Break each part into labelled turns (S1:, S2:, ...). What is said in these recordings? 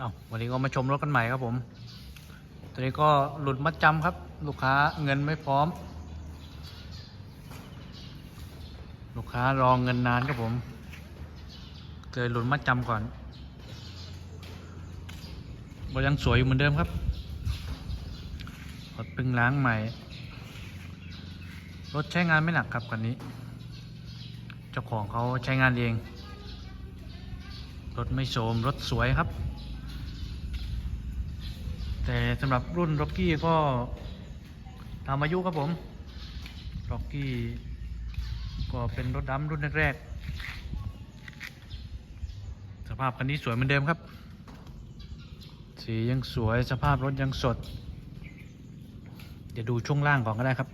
S1: เอาวันนี้ก็มาชมรถกันใหม่ครับผม ตัวนี้ก็หลุดมัดจำครับ ลูกค้าเงินไม่พร้อม ลูกค้ารองเงินนานครับผมเลยหลุดมัดจำก่อนบยังสวยอยู่เหมือนเดิมครับรถพึ่งล้างใหม่ รถใช้งานไม่หนักครับคันนี้ เจ้าของเขาใช้งานเอง รถไม่โสมรถสวยครับ แต่สำหรับรุ่นร็อกกี้ก็ตามอายุครับผมร็อกกี้ก็เป็นรถดำรุ่นแรกๆสภาพคันนี้สวยเหมือนเดิมครับ สียังสวยสภาพรถยังสด เดี๋ยวดูช่วงล่างก่อนก็ได้ครับ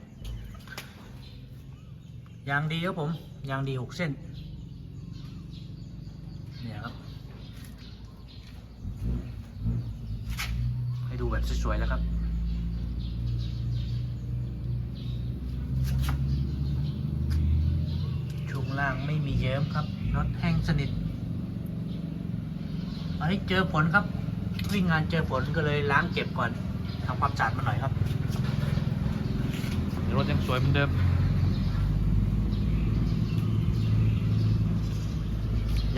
S1: ยางดีครับผมยางดีหกเส้น เนี่ยครับ ให้ดูแบบ สวยๆแล้วครับ ช่วงล่างไม่มีเยิ้มครับรถแห้งสนิท อันนี้เจอฝนครับ วิ่งงานเจอฝนก็เลยล้างเก็บก่อนทำความสะอาดมาหน่อยครับรถยังสวยเหมือนเดิม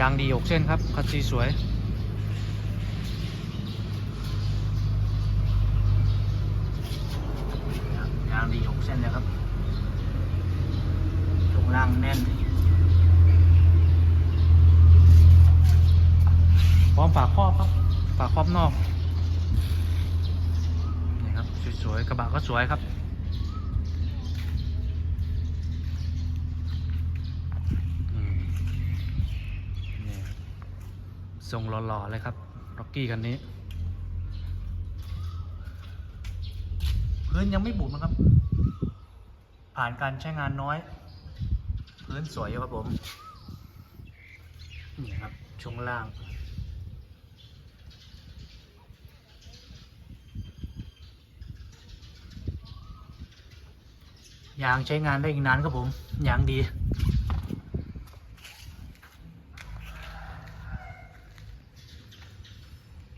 S1: ยางดีหกเส้นครับคันซีสวยางดีหกเส้นเลยครับช่วงล่างแน่น พร้อมฝาครอบครับ ฝาครอบนอกนี่ครับสวยๆกระบะก็สวยครับอืมนี่ครับทรงหล่อๆเลยครับร็อกกี้คันนี้ พื้นยังไม่บุบนะครับ ผ่านการใช้งานน้อย พื้นสวยครับผม นี่ครับช่วงล่าง ยางใช้งานได้อีกนานครับผม ยางดี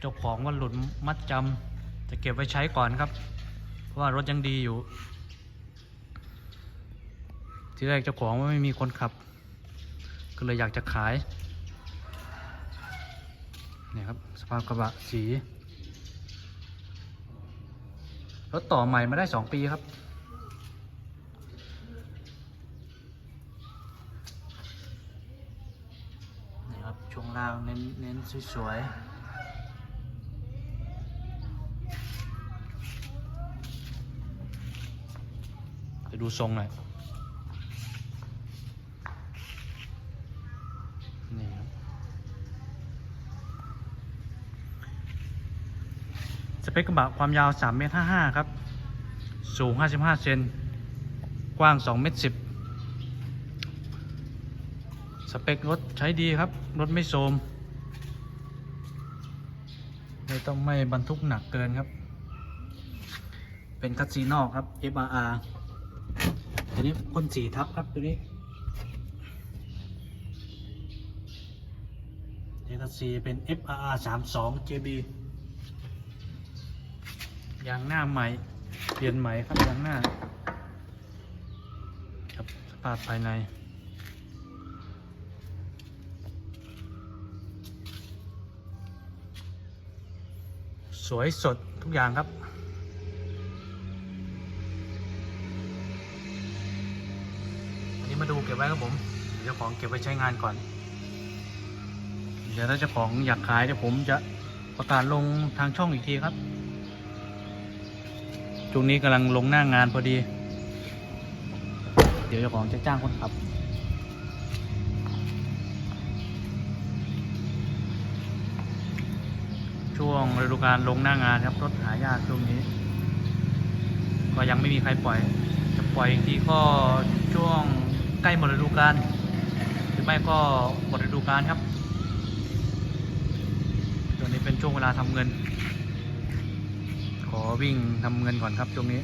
S1: เจ้าของว่าหลุดมัดจำจะเก็บไว้ใช้ก่อนครับ เพราะว่ารถยังดีอยู่ ที่แรกเจ้าของว่าไม่มีคนขับ ก็เลยอยากจะขายเนี่ยครับสภาพกระบะสีรถต่อใหม่มาได้สองปีครับนี่ครับช่วงล่างเน้นเน้นสวยๆไปดูทรงหน่อย นี่ครับ สเปคกระบะความยาว3เมตร55 ครับ สูง 55 เซน กว้าง2เมตร10 สเปครถใช้ดีครับ รถไม่โทมไม่ต้องไม่บรรทุกหนักเกินครับ เป็นคัสซีนอกครับ FRR ตัวนี้พ่นสีทับครับตัวนี้เอคัสซีเป็น FRR 32 JB ยางหน้าใหม่ เปลี่ยนใหม่ครับยางหน้า ครับสภาพภายใน สวยสดทุกอย่างครับอันนี้มาดูเก็บไว้ครับผมเจ้าของเก็บไว้ใช้งานก่อน เดี๋ยวถ้าเจ้าของอยากขายเดี๋ยวผมจะประกาศลงทางช่องอีกทีครับ ช่วงนี้กำลังลงหน้างานพอดี เดี๋ยวเจ้าของจะจ้างคนขับ ช่วงฤดูกาลลงหน้างานครับรถหายากช่วงนี้ ก็ยังไม่มีใครปล่อย จะปล่อยอีกทีก็ช่วงใกล้หมดฤดูกาลหรือไม่ก็หมดฤดูกาลครับตัวนี้เป็นช่วงเวลาทำเงิน ขอวิ่งทำเงินก่อนครับช่วงนี้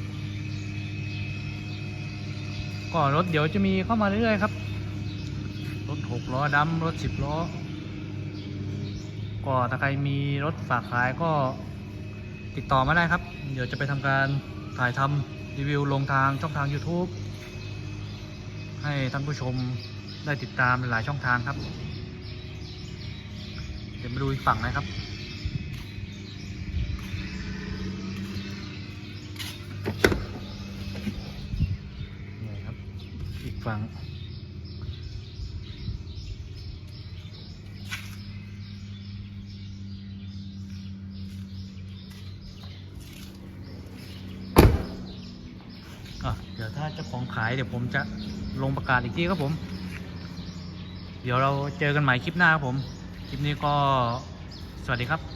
S1: ก็รถเดี๋ยวจะมีเข้ามาเรื่อยๆครับ รถหกล้อดำรถสิบล้อ ก็ถ้าใครมีรถฝากขายก็ติดต่อมาได้ครับ เดี๋ยวจะไปทำการถ่ายทำรีวิวลงทางช่องทาง YouTube ให้ท่านผู้ชมได้ติดตามหลายช่องทางครับ เดี๋ยวมาดูอีกฝั่งนะครับังเดี๋ยวถ้าเจ้าของขายเดี๋ยวผมจะลงประกาศอีกทีครับผม เดี๋ยวเราเจอกันใหม่คลิปหน้าครับผม คลิปนี้ก็สวัสดีครับ